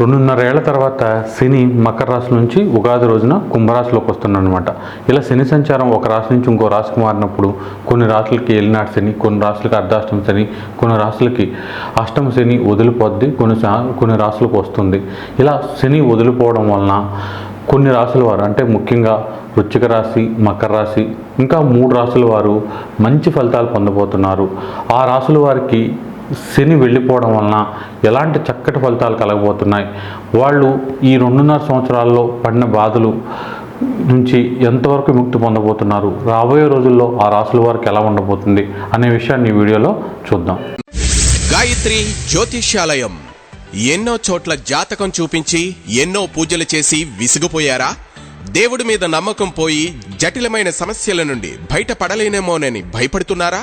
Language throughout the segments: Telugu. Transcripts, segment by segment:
రెండున్నరేళ్ళ తర్వాత శని మకర రాశి నుంచి ఉగాది రోజున కుంభరాశిలోకి వస్తుందన్నమాట. ఇలా శని సంచారం ఒక రాశి నుంచి ఇంకో రాశికి మారినప్పుడు కొన్ని రాశులకి ఎలినాటి శని కొన్ని రాశులకి అర్ధాష్టమ శని కొన్ని రాశులకి అష్టమ శని వదిలిపోద్ది కొన్ని సా- కొన్ని రాశులకు వస్తుంది. ఇలా శని వదిలిపోవడం వలన కొన్ని రాశుల వారు అంటే ముఖ్యంగా వృచ్చిక రాశి మకర రాశి ఇంకా మూడు రాశుల వారు మంచి ఫలితాలు పొందబోతున్నారు. ఆ రాశుల వారికి శని వెళ్ళిపోవడం వలన ఎలాంటి చక్కటి ఫలితాలు కలగబోతున్నాయి? వాళ్ళు ఈ రెండున్నర సంవత్సరాల్లో పడిన బాధలు నుంచి ఎంతవరకు ముక్తి పొందబోతున్నారు? రాబోయే రోజుల్లో ఆ రాసుల వారికి ఎలా ఉండబోతుంది అనే విషయాన్ని ఈ వీడియోలో చూద్దాం. గాయత్రి జ్యోతిష్యాలయం. ఎన్నో చోట్ల జాతకం చూపించి ఎన్నో పూజలు చేసి విసిగిపోయారా? దేవుడి మీద నమ్మకం పోయి జటిలమైన సమస్యల నుండి బయటపడలేనేమోనని భయపడుతున్నారా?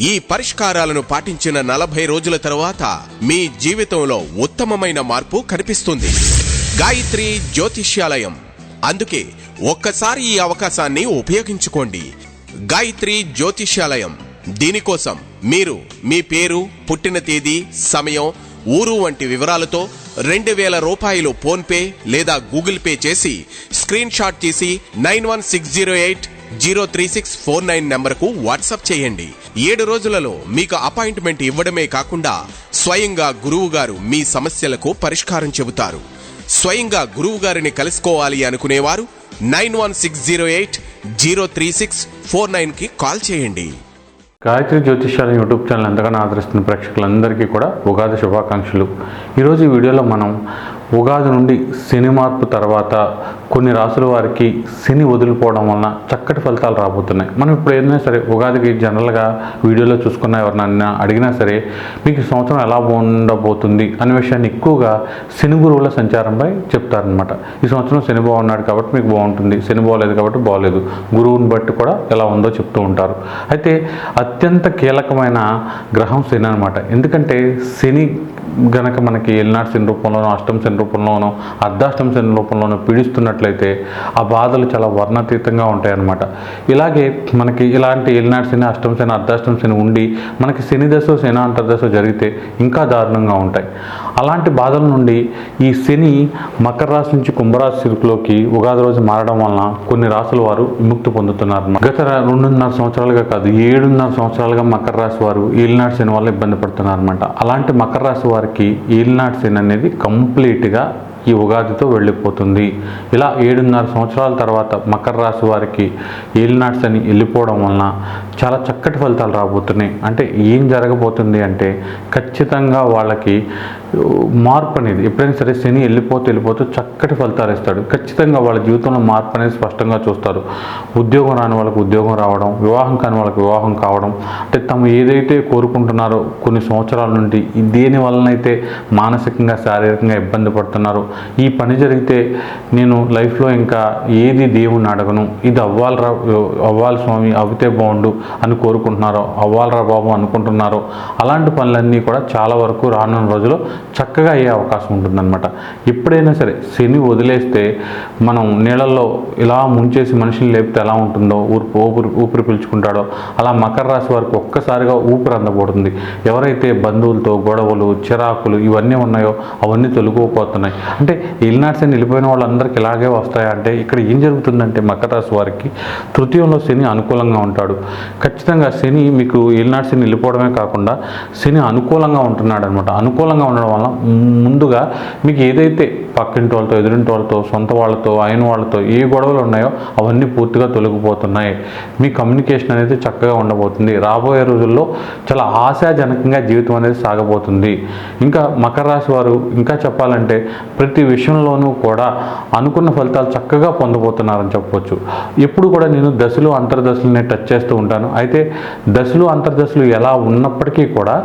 ఈ పరిష్కారాలను పాటించిన నలభై రోజుల తరువాత మీ జీవితంలో ఉత్తమమైన మార్పు కనిపిస్తుంది. గాయత్రి జ్యోతిష్యాలయం. అందుకే ఒక్కసారి ఈ అవకాశాన్ని ఉపయోగించుకోండి. గాయత్రి జ్యోతిష్యాలయం. దీనికోసం మీరు మీ పేరు పుట్టిన తేదీ సమయం ఊరు వంటి వివరాలతో రెండు వేల రూపాయలు ఫోన్పే లేదా గూగుల్ పే చేసి స్క్రీన్ షాట్ తీసి nine one six zero eight zero three six four nine నెంబర్కు వాట్సాప్ చేయండి. ఏడు రోజులలో మీకు అపాయింట్మెంట్ ఇవ్వడమే కాకుండా స్వయంగా గురువు గారు మీ సమస్యలకు పరిష్కారం చెబుతారు. స్వయంగా గురువు గారిని కలుసుకోవాలి అనుకునేవారు nine one six zero eight zero three six four నైన్కి కాల్ చేయండి. గాయత్రి జ్యోతిష్యాల యూట్యూబ్ ఛానల్ ఎంతగానో ఆదరిస్తున్న ప్రేక్షకులందరికీ కూడా ఉగాది శుభాకాంక్షలు. ఈరోజు ఈ వీడియోలో మనం ఉగాది నుండి శని మార్పు తర్వాత కొన్ని రాసుల వారికి శని వదిలిపోవడం వలన చక్కటి ఫలితాలు రాబోతున్నాయి. మనం ఇప్పుడు ఏదైనా సరే ఉగాదికి జనరల్గా వీడియోలో చూసుకున్న ఎవరినైనా అడిగినా సరే మీకు సంవత్సరం ఎలా ఉండబోతుంది అనే విషయాన్ని ఎక్కువగా శని గురువుల సంచారంపై చెప్తారనమాట ఈ సంవత్సరం శని బాగున్నాడు కాబట్టి మీకు బాగుంటుంది. శని బాగోలేదు కాబట్టి బాగోలేదు. గురువుని బట్టి కూడా ఎలా ఉందో చెప్తూ ఉంటారు. అయితే అత్యంత కీలకమైన గ్రహం శని అనమాట ఎందుకంటే శని గనక మనకి ఎల్నాడు శని రూపంలోనో అష్టం శని రూపంలోనో అర్ధాష్టం శని రూపంలోనో పీడిస్తున్నట్లయితే ఆ బాధలు చాలా వర్ణాతీతంగా ఉంటాయన్నమాట. ఇలాగే మనకి ఇలాంటి ఎల్నాడు శని అష్టం శని అర్ధాష్టం శని ఉండి మనకి శని దశ శని అంతర్దశ జరిగితే ఇంకా దారుణంగా ఉంటాయి. అలాంటి బాధల నుండి ఈ శని మకర రాశి నుంచి కుంభరాశిలోకి ఉగాది రోజు మారడం వలన కొన్ని రాసుల వారు విముక్తి పొందుతున్నారు గత రెండున్నర సంవత్సరాలుగా కాదు ఏడున్నర సంవత్సరాలుగా మకర రాశి వారు ఈల్నాడు శని వల్ల ఇబ్బంది పడుతున్నారు అనమాట అలాంటి మకర రాశి వారు వారికి ఈల్నాట్ శని అనేది కంప్లీట్గా ఈ ఉగాదితో వెళ్ళిపోతుంది. ఇలా ఏడున్నర సంవత్సరాల తర్వాత మకర రాశి వారికి ఏలినాట్స్ అని వెళ్ళిపోవడం వలన చాలా చక్కటి ఫలితాలు రాబోతున్నాయి. అంటే ఏం జరగబోతుంది అంటే ఖచ్చితంగా వాళ్ళకి మార్పు అనేది. ఎప్పుడైనా సరే శని వెళ్ళిపోతూ వెళ్ళిపోతూ చక్కటి ఫలితాలు ఇస్తాడు. ఖచ్చితంగా వాళ్ళ జీవితంలో మార్పు అనేది స్పష్టంగా చూస్తారు. ఉద్యోగం రాని వాళ్ళకి ఉద్యోగం రావడం వివాహం కాని వాళ్ళకి వివాహం కావడం అంటే తమ ఏదైతే కోరుకుంటున్నారో కొన్ని సంవత్సరాల నుండి దేని వలనైతే మానసికంగా శారీరకంగా ఇబ్బంది పడుతున్నారో ఈ పని జరిగితే నేను లైఫ్లో ఇంకా ఏది దేవుణ్ణి అడగను ఇది అవ్వాలరా అవ్వాలి స్వామి అవితే బాగుండు అని కోరుకుంటున్నారో అవ్వాలరా బాబు అనుకుంటున్నారో అలాంటి పనులన్నీ కూడా చాలా వరకు రానున్న రోజుల్లో చక్కగా అయ్యే అవకాశం ఉంటుందన్నమాట. ఎప్పుడైనా సరే శని వదిలేస్తే మనం నీళ్ళల్లో ఇలా ముంచేసి మనిషిని లేపితే ఎలా ఉంటుందో ఊపిరి ఊపిరి ఊపిరి పీల్చుకుంటాడో అలా మకర రాశి వారికి ఒక్కసారిగా ఊపిరి అందబోతుంది ఎవరైతే బంధువులతో గొడవలు చిరాకులు ఇవన్నీ ఉన్నాయో అవన్నీ తొలగిపోతున్నాయి. అంటే ఇల్నాట్స్ శని వెళ్ళిపోయిన వాళ్ళందరికీ ఇలాగే వస్తాయా? అంటే ఇక్కడ ఏం జరుగుతుందంటే మకర రాశి వారికి తృతీయంలో శని అనుకూలంగా ఉంటాడు. ఖచ్చితంగా శని మీకు ఇల్నాట్స్ శని వెళ్ళిపోవడమే కాకుండా శని అనుకూలంగా ఉంటున్నాడు అనమాట అనుకూలంగా ఉండడం వల్ల ముందుగా మీకు ఏదైతే పక్కింటి వాళ్ళతో ఎదురింటి వాళ్ళతో సొంత వాళ్ళతో అయిన వాళ్ళతో ఏ గొడవలు ఉన్నాయో అవన్నీ పూర్తిగా తొలగిపోతున్నాయి. మీ కమ్యూనికేషన్ అనేది చక్కగా ఉండబోతుంది. రాబోయే రోజుల్లో చాలా ఆశాజనకంగా జీవితం అనేది సాగబోతుంది. ఇంకా మకర రాశి వారు ఇంకా చెప్పాలంటే ప్రతి విషయంలోనూ కూడా అనుకున్న ఫలితాలు చక్కగా పొందబోతున్నారని చెప్పవచ్చు ఎప్పుడు కూడా నేను దశలు అంతర్దశలని టచ్ చేస్తూ ఉంటాను. అయితే దశలు అంతర్దశలు ఎలా ఉన్నప్పటికీ కూడా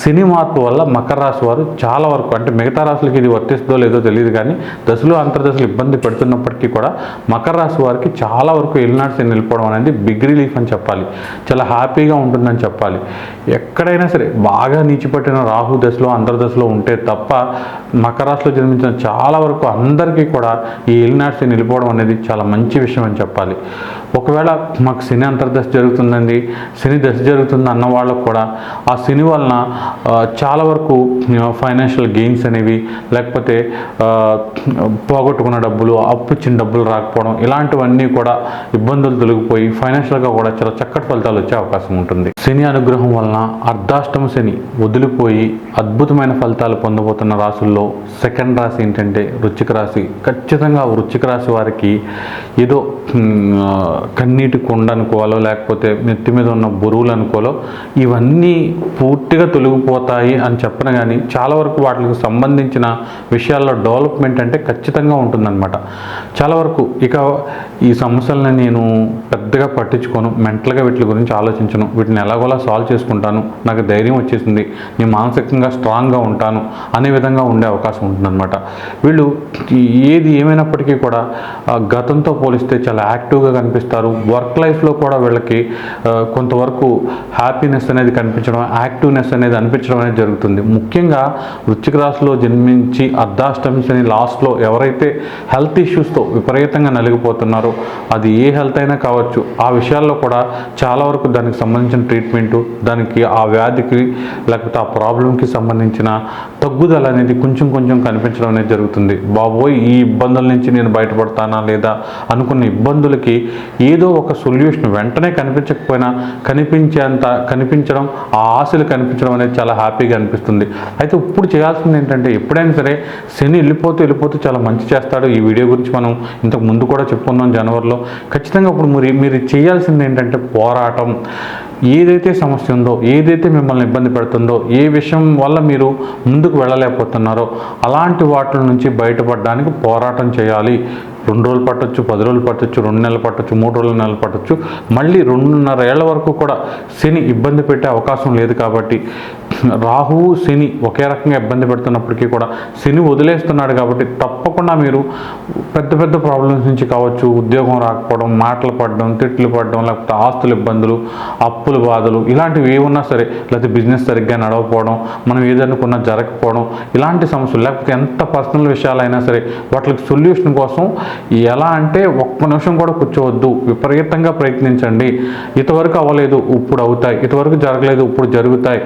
శని మార్పు వల్ల మకర రాశి వారు చాలా చాలా వరకు అంటే మిగతా రాశులకి ఇది వర్తిస్తుందో లేదో తెలియదు కానీ దశలు అంతర్దశలు ఇబ్బంది పెడుతున్నప్పటికీ కూడా మకర రాశి వారికి చాలా వరకు ఎల్నాడ్స్ శని వెళ్ళిపోవడం అనేది బిగ్ రిలీఫ్ అని చెప్పాలి. చాలా హ్యాపీగా ఉంటుందని చెప్పాలి. ఎక్కడైనా సరే బాగా నీచిపెట్టిన రాహు దశలో అంతర్దశలో ఉంటే తప్ప మకర రాశిలో జన్మించిన చాలా వరకు అందరికీ కూడా ఈ ఎల్నాడ్స్ శని అనేది చాలా మంచి విషయం అని చెప్పాలి. ఒకవేళ మాకు శని అంతర్దశ జరుగుతుందండి శని దశ జరుగుతుంది అన్న వాళ్ళకు కూడా ఆ శని వలన చాలా వరకు ఫైనాన్షియల్ గెయిన్స్ అనేవి లేకపోతే పోగొట్టుకున్న డబ్బులు అప్పు ఇచ్చిన డబ్బులు రాకపోవడం ఇలాంటివన్నీ కూడా ఇబ్బందులు తొలగిపోయి ఫైనాన్షియల్గా కూడా చాలా చక్కటి ఫలితాలు వచ్చే అవకాశం ఉంటుంది. శని అనుగ్రహం వలన అర్ధాష్టమ శని వదిలిపోయి అద్భుతమైన ఫలితాలు పొందబోతున్న రాసుల్లో సెకండ్ రాశి ఏంటంటే వృచ్చిక రాశి. ఖచ్చితంగా వృచ్చిక రాశి వారికి ఏదో కన్నీటి కొండ అనుకోవాలో లేకపోతే నెత్తి మీద ఉన్న బరువులు అనుకోవాలో ఇవన్నీ పూర్తిగా తొలగిపోతాయి అని చెప్పిన కానీ చాలా వరకు వాటికి సంబంధించిన విషయాల్లో డెవలప్మెంట్ అంటే ఖచ్చితంగా ఉంటుందన్నమాట. చాలా వరకు ఇక ఈ సమస్యలను నేను పెద్దగా పట్టించుకోను. మెంటల్గా వీటి గురించి ఆలోచించను. వీటిని ఎలాగోలా సాల్వ్ చేసుకుంటాను. నాకు ధైర్యం వచ్చేసింది. నేను మానసికంగా స్ట్రాంగ్గా ఉంటాను అనే విధంగా ఉండే అవకాశం ఉంటుందన్నమాట. వీళ్ళు ఏది ఏమైనప్పటికీ కూడా గతంతో పోలిస్తే చాలా యాక్టివ్గా కనిపిస్తారు. వర్క్ లైఫ్లో కూడా వీళ్ళకి కొంతవరకు హ్యాపీనెస్ అనేది కనిపించడం యాక్టివ్నెస్ అనేది అనిపించడం అనేది జరుగుతుంది. ముఖ్యంగా వృశ్చిక రాశిలో జన్మించి అర్ధాష్టమి శని లాస్ట్లో ఎవరైతే హెల్త్ ఇష్యూస్తో విపరీతంగా నలిగిపోతున్నారో అది ఏ హెల్త్ అయినా కావచ్చు. ఆ విషయాల్లో కూడా చాలా వరకు దానికి సంబంధించిన ట్రీట్మెంటు దానికి ఆ వ్యాధికి లేకపోతే ఆ ప్రాబ్లంకి సంబంధించిన తగ్గుదల అనేది కొంచెం కొంచెం కనిపించడం అనేది జరుగుతుంది. బాబోయ్ ఈ ఇబ్బందుల నుంచి నేను బయటపడతానా లేదా అనుకున్న ఇబ్బందులకి ఏదో ఒక సొల్యూషన్ వెంటనే కనిపించకపోయినా కనిపించేంత కనిపించడం ఆ ఆశలు కనిపించడం అనేది చాలా హ్యాపీగా అనిపిస్తుంది. అయితే ఇప్పుడు చేయాల్సింది ఏంటంటే ఎప్పుడైనా సరే శని వెళ్ళిపోతూ వెళ్ళిపోతూ చాలా మంచి చేస్తాడు. ఈ వీడియో గురించి మనం ఇంతకు ముందు కూడా చెప్పుకున్నాం జనవరిలో. ఖచ్చితంగా ఇప్పుడు మీరు మీరు చేయాల్సింది ఏంటంటే పోరాటం. ఏదైతే సమస్య ఉందో ఏదైతే మిమ్మల్ని ఇబ్బంది పెడుతుందో ఏ విషయం వల్ల మీరు ముందుకు వెళ్ళలేకపోతున్నారో అలాంటి వాటి నుంచి బయటపడడానికి పోరాటం చేయాలి. రెండు రోజులు పట్టొచ్చు పది రోజులు పట్టొచ్చు రెండు నెలలు పట్టొచ్చు మూడు రోజులు నెలలు పట్టొచ్చు. మళ్ళీ రెండున్నర ఏళ్ళ వరకు కూడా శని ఇబ్బంది పెట్టే అవకాశం లేదు కాబట్టి రాహువు శని ఒకే రకంగా ఇబ్బంది పెడుతున్నప్పటికీ కూడా శని వదిలేస్తున్నాడు కాబట్టి తప్పకుండా మీరు పెద్ద పెద్ద ప్రాబ్లమ్స్ నుంచి కావచ్చు ఉద్యోగం రాకపోవడం మాటలు పడడం తిట్లు పడడం లేకపోతే ఆస్తుల ఇబ్బందులు అప్పుల బాధలు ఇలాంటివి ఏమున్నా సరే లేకపోతే బిజినెస్ సరిగ్గా నడవకపోవడం మనం ఏదనుకున్నా జరగకపోవడం ఇలాంటి సమస్యలు లేకపోతే ఎంత పర్సనల్ విషయాలైనా సరే వాటికి సొల్యూషన్ కోసం ఎలా అంటే ఒక్క నిమిషం కూడా కూర్చోవద్దు. విపరీతంగా ప్రయత్నించండి. ఇంతవరకు అవ్వలేదు ఇప్పుడు అవుతాయి. ఇంతవరకు జరగలేదు ఇప్పుడు జరుగుతాయి.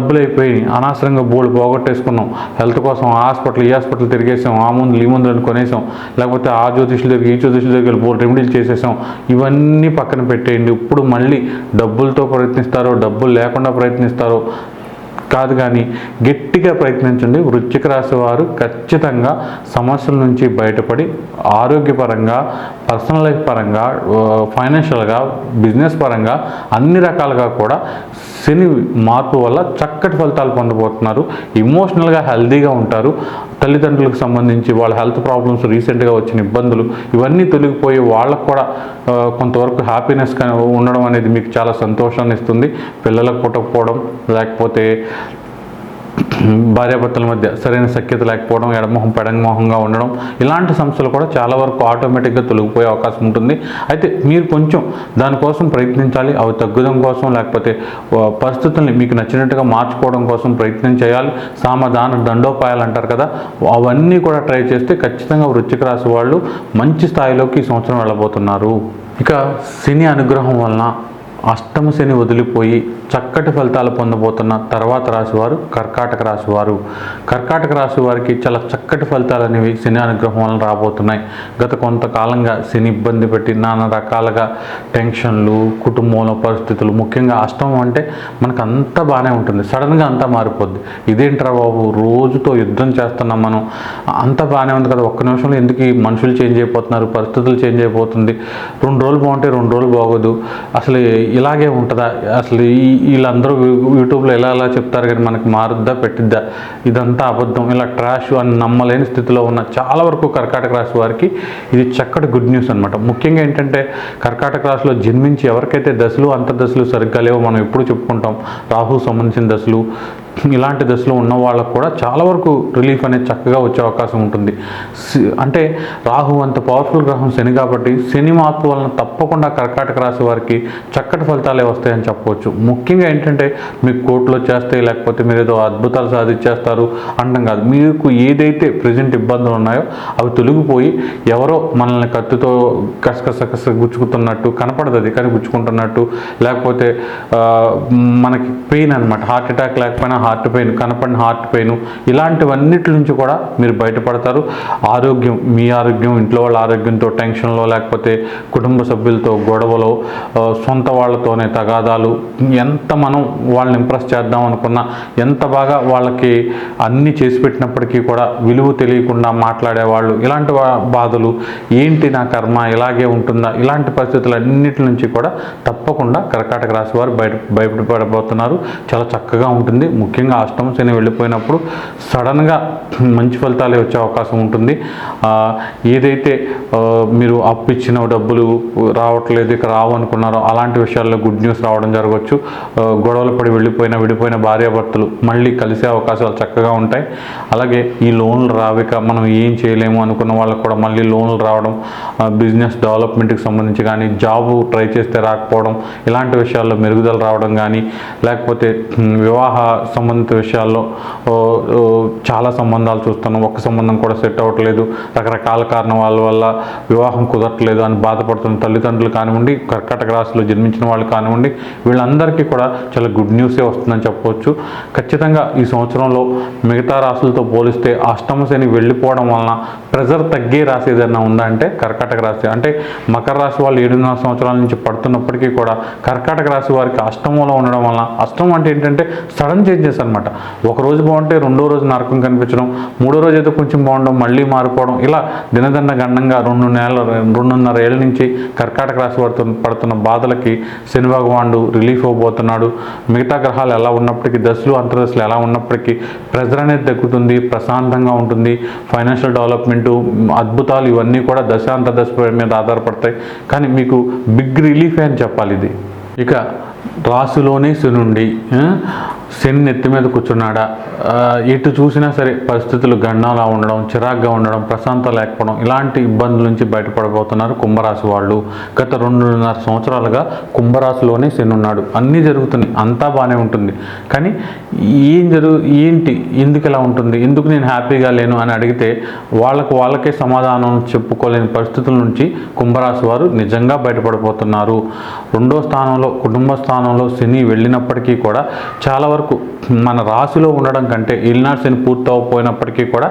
డబ్బులు అయిపోయి అనవసరంగా బోల్డ్ పోగొట్టేసుకున్నాం. హెల్త్ కోసం హాస్పిటల్ ఈ హాస్పిటల్ తిరిగేసాం. ఆ ముందు ఈ ముందు కొనేసాం. లేకపోతే ఆ జ్యోతిష్యుల దగ్గర ఈ జ్యోతిష్యుల దగ్గర బోల్డ్ రెమెడీలు చేసేసాం. ఇవన్నీ పక్కన పెట్టేయండి. ఇప్పుడు మళ్ళీ డబ్బులతో ప్రయత్నిస్తారో డబ్బులు లేకుండా ప్రయత్నిస్తారో కాదు కానీ గట్టిగా ప్రయత్నించండి. వృశ్చిక రాశి వారు ఖచ్చితంగా సమస్యల నుంచి బయటపడి ఆరోగ్యపరంగా పర్సనల్ లైఫ్ పరంగా ఫైనాన్షియల్గా బిజినెస్ పరంగా అన్ని రకాలుగా కూడా శని మార్పు వల్ల చక్కటి ఫలితాలు పొందబోతున్నారు. ఇమోషనల్గా హెల్దీగా ఉంటారు. తల్లిదండ్రులకు సంబంధించి వాళ్ళ హెల్త్ ప్రాబ్లమ్స్ రీసెంట్గా వచ్చిన ఇబ్బందులు ఇవన్నీ తొలగిపోయి వాళ్ళకు కూడా కొంతవరకు హ్యాపీనెస్ ఉండడం అనేది మీకు చాలా సంతోషాన్ని ఇస్తుంది. పిల్లలకు పుట్టకపోవడం లేకపోతే భార్యాభర్తల మధ్య సరైన సఖ్యత లేకపోవడం ఎడమొహం పెడమొహంగా ఉండడం ఇలాంటి సమస్యలు కూడా చాలా వరకు ఆటోమేటిక్గా తొలగిపోయే అవకాశం ఉంటుంది. అయితే మీరు కొంచెం దానికోసం ప్రయత్నించాలి అవి తగ్గుదం కోసం లేకపోతే పరిస్థితుల్ని మీకు నచ్చినట్టుగా మార్చుకోవడం కోసం ప్రయత్నం చేయాలి. సామధాన దండోపాయాలు అంటారు కదా అవన్నీ కూడా ట్రై చేస్తే ఖచ్చితంగా వృశ్చిక రాశి వాళ్ళు మంచి స్థాయిలోకి ఈ సంవత్సరం వెళ్ళబోతున్నారు. ఇక శని అనుగ్రహం వలన అష్టమ శని వదిలిపోయి చక్కటి ఫలితాలు పొందబోతున్న తర్వాత రాశివారు కర్కాటక రాశివారు. కర్కాటక రాశి వారికి చాలా చక్కటి ఫలితాలు అనేవి శని అనుగ్రహం వలన రాబోతున్నాయి. గత కొంతకాలంగా శని ఇబ్బంది పెట్టి నానా రకాలుగా టెన్షన్లు కుటుంబంలో పరిస్థితులు ముఖ్యంగా అష్టమం అంటే మనకు అంతా బాగానే ఉంటుంది. సడన్గా అంతా మారిపోద్ది. ఇదేంట్రా బాబు? రోజుతో యుద్ధం చేస్తున్నాం మనం. అంతా బాగానే ఉంది కదా. ఒక్క నిమిషంలో ఎందుకు మనుషులు చేంజ్ అయిపోతున్నారు? పరిస్థితులు చేంజ్ అయిపోతుంది. రెండు రోజులు బాగుంటే రెండు రోజులు బాగోదు. అసలు ఇలాగే ఉంటుందా? అసలు ఈ వీళ్ళందరూ యూట్యూబ్లో ఇలా ఎలా చెప్తారు కానీ మనకి మారుద్దా పెట్టిద్దా? ఇదంతా అబద్ధం. ఇలా ట్రాష్ అని నమ్మలేని స్థితిలో ఉన్న చాలా వరకు కర్కాటక రాశి వారికి ఇది చక్కటి గుడ్ న్యూస్ అనమాట ముఖ్యంగా ఏంటంటే కర్కాటక రాశిలో జన్మించి ఎవరికైతే దశలు అంతర్దశలు సరిగ్గా లేవో మనం ఎప్పుడు చెప్పుకుంటాం. రాహు సంబంధించిన దశలు ఇలాంటి దశలో ఉన్న వాళ్ళకు కూడా చాలా వరకు రిలీఫ్ అనేది చక్కగా వచ్చే అవకాశం ఉంటుంది. సి- అంటే రాహు అంత పవర్ఫుల్ గ్రహం శని కాబట్టి శని మార్పు వలన తప్పకుండా కర్కాటక రాశి వారికి చక్కటి ఫలితాలే వస్తాయని చెప్పవచ్చు. ముఖ్యంగా ఏంటంటే మీకు కోర్టులో చేస్తాయి లేకపోతే మీరు ఏదో అద్భుతాలు సాధించేస్తారు అనడం కాదు. మీకు ఏదైతే ప్రజెంట్ ఇబ్బందులు ఉన్నాయో అవి తొలగిపోయి ఎవరో మనల్ని కత్తితో కసకస కస గుచ్చుకుతున్నట్టు కనపడదు అది కానీ గుచ్చుకుంటున్నట్టు లేకపోతే మనకి పెయిన్ అనమాట హార్ట్ అటాక్ లేకపోయినా హార్ట్ పెయిన్ కనపడిన హార్ట్ పెయిన్ ఇలాంటివన్నిటి నుంచి కూడా మీరు బయటపడతారు. ఆరోగ్యం మీ ఆరోగ్యం ఇంట్లో వాళ్ళ ఆరోగ్యంతో టెన్షన్లో లేకపోతే కుటుంబ సభ్యులతో గొడవలో సొంత వాళ్ళ వాళ్ళతోనే తగాదాలు ఎంత మనం వాళ్ళని ఇంప్రెస్ చేద్దాం అనుకున్నా ఎంత బాగా వాళ్ళకి అన్నీ చేసి పెట్టినప్పటికీ కూడా విలువ తెలియకుండా మాట్లాడేవాళ్ళు. ఇలాంటి బాధలు ఏంటి నా కర్మ ఇలాగే ఉంటుందా ఇలాంటి పరిస్థితులు అన్నిటి నుంచి కూడా తప్పకుండా కర్కాటక రాశి వారు బయట బయటపడబోతున్నారు. చాలా చక్కగా ఉంటుంది. ముఖ్యంగా అష్టమ శని వెళ్ళిపోయినప్పుడు సడన్గా మంచి ఫలితాలే వచ్చే అవకాశం ఉంటుంది. ఏదైతే మీరు అప్పు ఇచ్చిన డబ్బులు రావట్లేదు ఇక రావు అనుకున్నారో అలాంటి విషయాల్లో గుడ్ న్యూస్ రావడం జరగవచ్చు. గొడవలు పడి వెళ్ళిపోయిన విడిపోయిన భార్యాభర్తలు మళ్ళీ కలిసే అవకాశాలు చక్కగా ఉంటాయి. అలాగే ఈ లోన్లు రావిక మనం ఏం చేయలేము అనుకున్న వాళ్ళకు కూడా మళ్ళీ లోన్లు రావడం బిజినెస్ డెవలప్మెంట్కి సంబంధించి కానీ జాబు ట్రై చేస్తే రాకపోవడం ఇలాంటి విషయాల్లో మెరుగుదల రావడం కానీ లేకపోతే వివాహ సంబంధిత విషయాల్లో చాలా సంబంధాలు చూస్తున్నాం. ఒక్క సంబంధం కూడా సెట్ అవ్వట్లేదు. రకరకాల కారణాల వల్ల వివాహం కుదరట్లేదు అని బాధపడుతున్న తల్లిదండ్రులు కానివ్వండి కర్కటక రాశిలో జన్మించిన వాళ్ళు కానివ్వండి వీళ్ళందరికీ కూడా చాలా గుడ్ న్యూసే వస్తుందని చెప్పవచ్చు ఖచ్చితంగా ఈ సంవత్సరంలో మిగతా రాశులతో పోలిస్తే అష్టమ శని వెళ్ళిపోవడం వలన ప్రెజర్ తగ్గే రాశి ఏదైనా ఉందా అంటే కర్కాటక రాశి. అంటే మకర రాశి వాళ్ళు ఏడున్నర సంవత్సరాల నుంచి పడుతున్నప్పటికీ కూడా కర్కాటక రాశి వారికి అష్టమంలో ఉండడం వలన అష్టమం అంటే ఏంటంటే సడన్ చేంజెస్ అనమాట ఒక రోజు బాగుంటే రెండో రోజు నరకం కనిపించడం మూడో రోజు అయితే కొంచెం బాగుండడం మళ్ళీ మారిపోవడం ఇలా దినదండ గండంగా రెండు నెలల రెండున్నర ఏళ్ళ నుంచి కర్కాటక రాశి వారితో పడుతున్న బాధలకి శని భగవానుడు రిలీఫ్ అవ్వబోతున్నాడు మిగతా గ్రహాలు ఎలా ఉన్నప్పటికీ దశలు అంతర్దశలు ఎలా ఉన్నప్పటికీ ప్రెజర్ అనేది తగ్గుతుంది ప్రశాంతంగా ఉంటుంది. ఫైనాన్షియల్ డెవలప్మెంటు అద్భుతాలు ఇవన్నీ కూడా దశ అంతర్దశ మీద ఆధారపడతాయి. కానీ మీకు బిగ్ రిలీఫే అని చెప్పాలి ఇది? ఇక రాసులోనే శనుండి శని నెత్తి మీద కూర్చున్నాడా? ఎటు చూసినా సరే పరిస్థితులు గండంలా ఉండడం చిరాగ్గా ఉండడం ప్రశాంతత లేకపోవడం ఇలాంటి ఇబ్బందుల నుంచి బయటపడబోతున్నారు కుంభరాశి వాళ్ళు. గత రెండున్నర సంవత్సరాలుగా కుంభరాశిలోనే శని ఉన్నాడు. అన్నీ జరుగుతున్నాయి. అంతా బాగానే ఉంటుంది. కానీ ఏం జరుగు ఏంటి? ఎందుకు ఇలా ఉంటుంది? ఎందుకు నేను హ్యాపీగా లేను అని అడిగితే వాళ్ళకు వాళ్ళకే సమాధానం చెప్పుకోలేని పరిస్థితుల నుంచి కుంభరాశి వారు నిజంగా బయటపడిపోతున్నారు రెండో స్థానంలో కుటుంబ స్థానంలో శని వెళ్ళినప్పటికీ కూడా చాలా వరకు మన రాశిలో ఉండడం కంటే ఈల్నాడ్ శని పూర్తి కూడా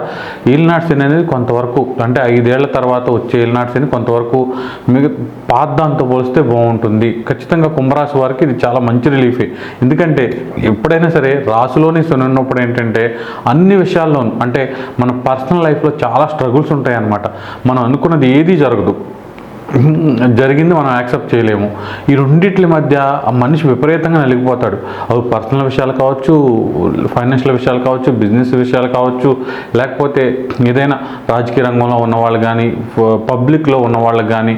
ఈల్నాడ్ శని అనేది కొంతవరకు అంటే ఐదేళ్ళ తర్వాత వచ్చే ఈల్నాడ్ శని కొంతవరకు మిగ పాద్దాంతో పోలిస్తే బాగుంటుంది. ఖచ్చితంగా కుంభరాశి వారికి ఇది చాలా మంచి రిలీఫే. ఎందుకంటే ఎప్పుడైనా సరే రాశిలోనే శని ఉన్నప్పుడు ఏంటంటే అన్ని విషయాల్లోనూ అంటే మన పర్సనల్ లైఫ్లో చాలా స్ట్రగుల్స్ ఉంటాయి అన్నమాట మనం అనుకున్నది ఏదీ జరగదు. జరిగింది మనం యాక్సెప్ట్ చేయలేము. ఈ రెండింటి మధ్య ఆ మనిషి విపరీతంగా నలిగిపోతాడు. అవి పర్సనల్ విషయాలు కావచ్చు ఫైనాన్షియల్ విషయాలు కావచ్చు బిజినెస్ విషయాలు కావచ్చు లేకపోతే ఏదైనా రాజకీయ రంగంలో ఉన్న వాళ్ళు కానీ పబ్లిక్లో ఉన్నవాళ్ళకి కానీ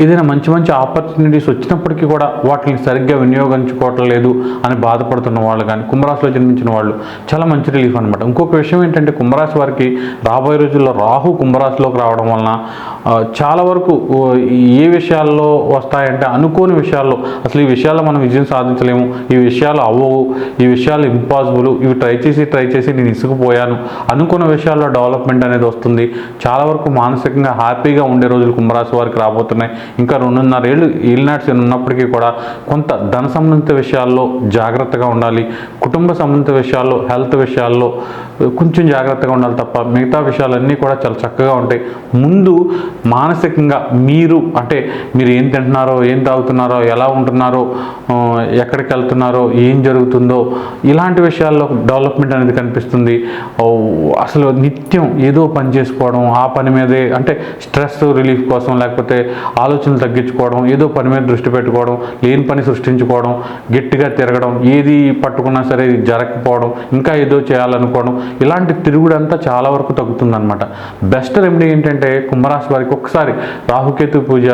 ఏదైనా మంచి మంచి ఆపర్చునిటీస్ వచ్చినప్పటికీ కూడా వాటిని సరిగ్గా వినియోగించుకోవటం లేదు అని బాధపడుతున్న వాళ్ళు కానీ కుంభరాశిలో జన్మించిన వాళ్ళు చాలా మంచి రిలీఫ్ అనమాట ఇంకొక విషయం ఏంటంటే కుంభరాశి వారికి రాబోయే రోజుల్లో రాహు కుంభరాశిలోకి రావడం వలన చాలా వరకు ఏ విషయాల్లో వస్తాయంటే అనుకోని విషయాల్లో అసలు ఈ విషయాల్లో మనం విజయం సాధించలేము ఈ విషయాలు అవ్వవు ఈ విషయాలు ఇంపాసిబుల్ ఇవి ట్రై చేసి ట్రై చేసి నేను ఇసుకుపోయాను అనుకున్న విషయాల్లో డెవలప్మెంట్ అనేది వస్తుంది. చాలా వరకు మానసికంగా హ్యాపీగా ఉండే రోజులు కుంభరాశి వారికి రాబోతున్నాయి. ఇంకా రెండున్నర ఏళ్ళు ఏళ్ళనాటి ఉన్నప్పటికీ కూడా కొంత ధన సంబంధిత విషయాల్లో జాగ్రత్తగా ఉండాలి. కుటుంబ సంబంధిత విషయాల్లో హెల్త్ విషయాల్లో కొంచెం జాగ్రత్తగా ఉండాలి తప్ప మిగతా విషయాలన్నీ కూడా చాలా చక్కగా ఉంటాయి. ముందు మానసికంగా మీరు అంటే మీరు ఏం తింటున్నారో ఏం తాగుతున్నారో ఎలా ఉంటున్నారో ఎక్కడికి వెళ్తున్నారో ఏం జరుగుతుందో ఇలాంటి విషయాల్లో డెవలప్మెంట్ అనేది కనిపిస్తుంది. అసలు నిత్యం ఏదో పని చేసుకోవడం ఆ పని మీదే అంటే స్ట్రెస్ రిలీఫ్ కోసం లేకపోతే ఆలోచనలు తగ్గించుకోవడం ఏదో పని మీద దృష్టి పెట్టుకోవడం లేని పని సృష్టించుకోవడం గట్టిగా తిరగడం ఏది పట్టుకున్నా సరే జరగకపోవడం ఇంకా ఏదో చేయాలనుకోవడం ఇలాంటి తిరుగుడంతా చాలా వరకు తగ్గుతుందన్నమాట. బెస్ట్ రెమెడీ ఏంటంటే కుంభరాశి వారికి ఒకసారి రాహుకేతు పూజ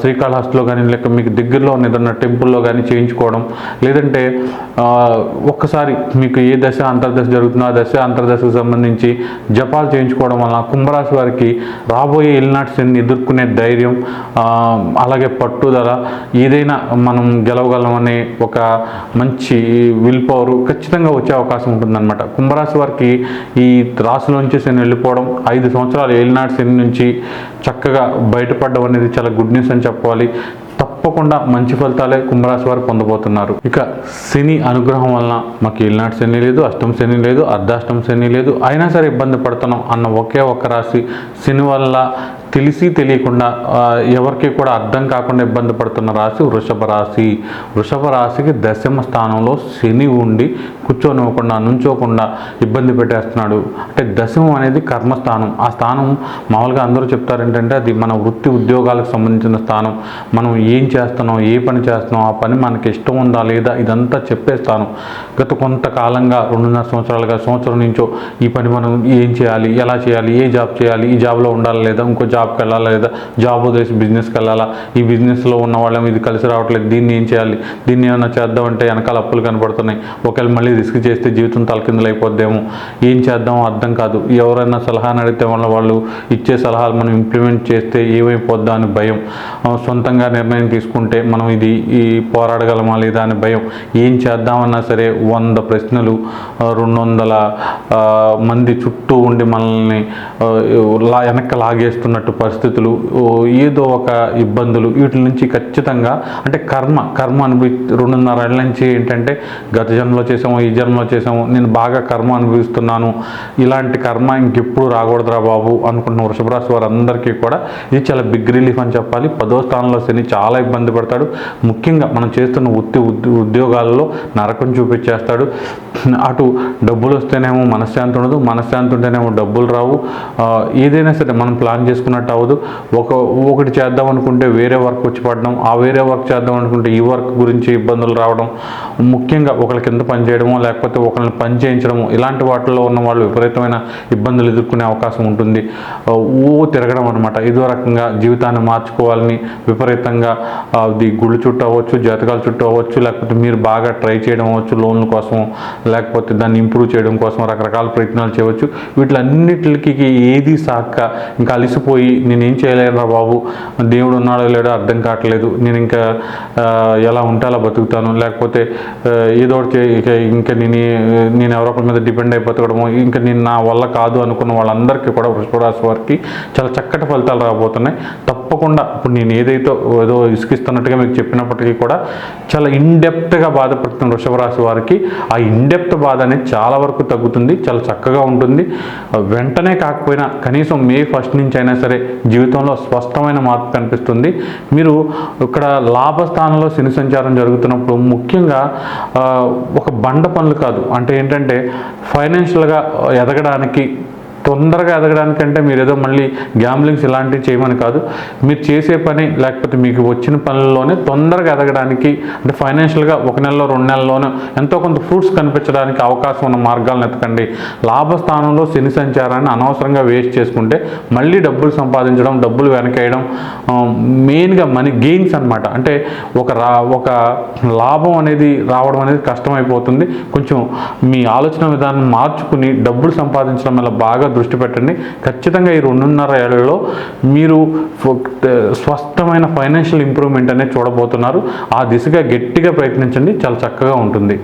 శ్రీకాళహస్తిలో కానీ లేక మీకు దగ్గరలో ఉన్న ఏదన్నా టెంపుల్లో కానీ చేయించుకోవడం లేదంటే ఒక్కసారి మీకు ఏ దశ అంతర్దశ జరుగుతుందో ఆ దశ అంతర్దశకు సంబంధించి జపాలు చేయించుకోవడం వలన కుంభరాశి వారికి రాబోయే ఇల్నాటి శని ఎదుర్కొనే ధైర్యం అలాగే పట్టుదల ఏదైనా మనం గెలవగలమనే ఒక మంచి విల్ పవర్ ఖచ్చితంగా వచ్చే అవకాశం ఉంటుందన్నమాట. కుంభరాశి వారికి ఈ రాశిలోంచి శని వెళ్ళిపోవడం ఐదు సంవత్సరాలు ఏలినాటి శని నుంచి చక్కగా బయటపడడం అనేది చాలా గుడ్ న్యూస్ అని చెప్పాలి. తప్పకుండా మంచి ఫలితాలే కుంభరాశి వారు పొందబోతున్నారు. ఇక శని అనుగ్రహం వలన మాకు ఏలినాటి శని లేదు అష్టం శని లేదు అర్ధాష్టం శని లేదు. అయినా సరే ఇబ్బంది పడుతున్నాం అన్న ఒకే ఒక్క రాశి శని వల్ల తెలిసి తెలియకుండా ఎవరికి కూడా అర్థం కాకుండా ఇబ్బంది పడుతున్న రాశి వృషభ రాశి. వృషభ రాశికి దశమ స్థానంలో శని ఉండి కూర్చోనివ్వకుండా నుంచోకుండా ఇబ్బంది పెట్టేస్తున్నాడు. అంటే దశమం అనేది కర్మస్థానం. ఆ స్థానం మామూలుగా అందరూ చెప్తారు ఏంటంటే అది మన వృత్తి ఉద్యోగాలకు సంబంధించిన స్థానం. మనం ఏం చేస్తున్నాం ఏ పని చేస్తున్నాం ఆ పని మనకి ఇష్టం ఉందా లేదా ఇదంతా చెప్పే స్థానం. గత కొంతకాలంగా రెండున్నర సంవత్సరాలుగా సంవత్సరం నుంచో ఈ పని మనం ఏం చేయాలి ఎలా చేయాలి ఏ జాబ్ చేయాలి ఈ జాబ్లో ఉండాలా లేదా ఇంకో జాబ్ జాబ్కి వెళ్ళాలా లేదా జాబ్ వదిలేసి బిజినెస్కి వెళ్ళాలా ఈ బిజినెస్లో ఉన్న వాళ్ళం ఇది కలిసి రావట్లేదు. దీన్ని ఏం చేయాలి? దీన్ని ఏమైనా చేద్దామంటే వెనకాల అప్పులు కనపడుతున్నాయి. ఒకవేళ మళ్ళీ రిస్క్ చేస్తే జీవితం తలకిందులైపోద్దేమో. ఏం చేద్దామో అర్థం కాదు. ఎవరైనా సలహాని అడిగితే వల్ల వాళ్ళు ఇచ్చే సలహాలు మనం ఇంప్లిమెంట్ చేస్తే ఏమైపోద్దా అని భయం. సొంతంగా నిర్ణయం తీసుకుంటే మనం ఇది ఈ పోరాడగలమా లేదా అని భయం. ఏం చేద్దామన్నా సరే వంద ప్రశ్నలు రెండు వందల మంది చుట్టూ ఉండి మనల్ని లా వెనక్కి లాగేస్తున్నట్టు పరిస్థితులు ఏదో ఒక ఇబ్బందులు వీటి నుంచి ఖచ్చితంగా అంటే కర్మ కర్మ అనుభవి రెండున్నర ఏళ్ళ నుంచి ఏంటంటే గత జన్మలో చేసాము ఈ జన్మలో చేసాము నేను బాగా కర్మ అనుభవిస్తున్నాను ఇలాంటి కర్మ ఇంకెప్పుడు రాకూడదురా బాబు అనుకుంటున్న వృషభరాశి వారందరికీ కూడా ఇది చాలా బిగ్ రిలీఫ్ అని చెప్పాలి. పదో స్థానంలో శని చాలా ఇబ్బంది పడతాడు. ముఖ్యంగా మనం చేస్తున్న వృత్తి ఉద్యోగాల్లో నరకం చూపించేస్తాడు. అటు డబ్బులు వస్తేనేమో మనశ్శాంతి ఉండదు మనశ్శాంతి ఉంటేనేమో డబ్బులు రావు. ఏదైనా సరే మనం ప్లాన్ చేసుకున్నట్టు అవ్వదు. ఒక ఒకటి చేద్దాం అనుకుంటే వేరే వర్క్ వచ్చి పడడం ఆ వేరే వర్క్ చేద్దాం అనుకుంటే ఈ వర్క్ గురించి ఇబ్బందులు రావడం ముఖ్యంగా ఒకరి కింద పని చేయడము లేకపోతే ఒకరిని పని చేయించడము ఇలాంటి వాటిల్లో ఉన్న వాళ్ళు విపరీతమైన ఇబ్బందులు ఎదుర్కొనే అవకాశం ఉంటుంది. ఊ ఓ తిరగడం అనమాట ఇదో రకంగా జీవితాన్ని మార్చుకోవాలని విపరీతంగా అది గుళ్ళు చుట్టూ అవ్వచ్చు జాతకాల చుట్టూ అవ్వచ్చు లేకపోతే మీరు బాగా ట్రై చేయడం అవ్వచ్చు లోన్ల కోసం లేకపోతే దాన్ని ఇంప్రూవ్ చేయడం కోసం రకరకాల ప్రయత్నాలు చేయవచ్చు. వీటిలన్నిటికి ఏది సాక్క ఇంకా అలిసిపోయి నేనేం చేయలేనురా బాబు. దేవుడు ఉన్నాడో లేడో అర్థం కావట్లేదు. నేను ఇంకా ఎలా ఉంటే అలా బతుకుతాను. లేకపోతే ఏదో ఒకటి ఇంకా నేను నేను ఎవరొకరి మీద డిపెండ్ అయిపోతాడము ఇంకా నేను నా వల్ల కాదు అనుకున్న వాళ్ళందరికీ కూడా వృషభరాశి వారికి చాలా చక్కటి ఫలితాలు రాబోతున్నాయి. తప్పకుండా ఇప్పుడు నేను ఏదైతే ఏదో ఇసుకిస్తున్నట్టుగా మీకు చెప్పినప్పటికీ కూడా చాలా ఇన్డెప్త్గా బాధపడుతున్న వృషభ రాశి వారికి ఆ ఇన్డెప్త్ బాధ అనేది చాలా వరకు తగ్గుతుంది చాలా చక్కగా ఉంటుంది. వెంటనే కాకపోయినా కనీసం మే ఫస్ట్ నుంచి అయినా సరే జీవితంలో స్పష్టమైన మార్పు కనిపిస్తుంది. మీరు ఇక్కడ లాభస్థానంలో శని సంచారం జరుగుతున్నప్పుడు ముఖ్యంగా ఒక బండ పనులు కాదు. అంటే ఏంటంటే ఫైనాన్షియల్గా ఎదగడానికి తొందరగా ఎదగడానికంటే మీరు ఏదో మళ్ళీ గ్యాంబ్లింగ్స్ ఇలాంటివి చేయమని కాదు. మీరు చేసే పని లేకపోతే మీకు వచ్చిన పనుల్లోనే తొందరగా ఎదగడానికి అంటే ఫైనాన్షియల్గా ఒక నెలలో రెండు నెలల్లోనూ ఎంతో కొంత ఫ్రూట్స్ కనిపించడానికి అవకాశం ఉన్న మార్గాలను ఎతకండి లాభస్థానంలో శని సంచారాన్ని అనవసరంగా వేస్ట్ చేసుకుంటే మళ్ళీ డబ్బులు సంపాదించడం డబ్బులు వెనకేయడం మెయిన్గా మనీ గెయిన్స్ అనమాట అంటే ఒక రా ఒక లాభం అనేది రావడం అనేది కష్టమైపోతుంది. కొంచెం మీ ఆలోచన విధానం మార్చుకుని డబ్బులు సంపాదించడం వల్ల బాగా దృష్టి పెట్టండి. ఖచ్చితంగా ఈ రెండున్నర ఏళ్ళలో మీరు స్పష్టమైన ఫైనాన్షియల్ ఇంప్రూవ్మెంట్ అనేది చూడబోతున్నారు. ఆ దిశగా గట్టిగా ప్రయత్నించండి. చాలా చక్కగా ఉంటుంది.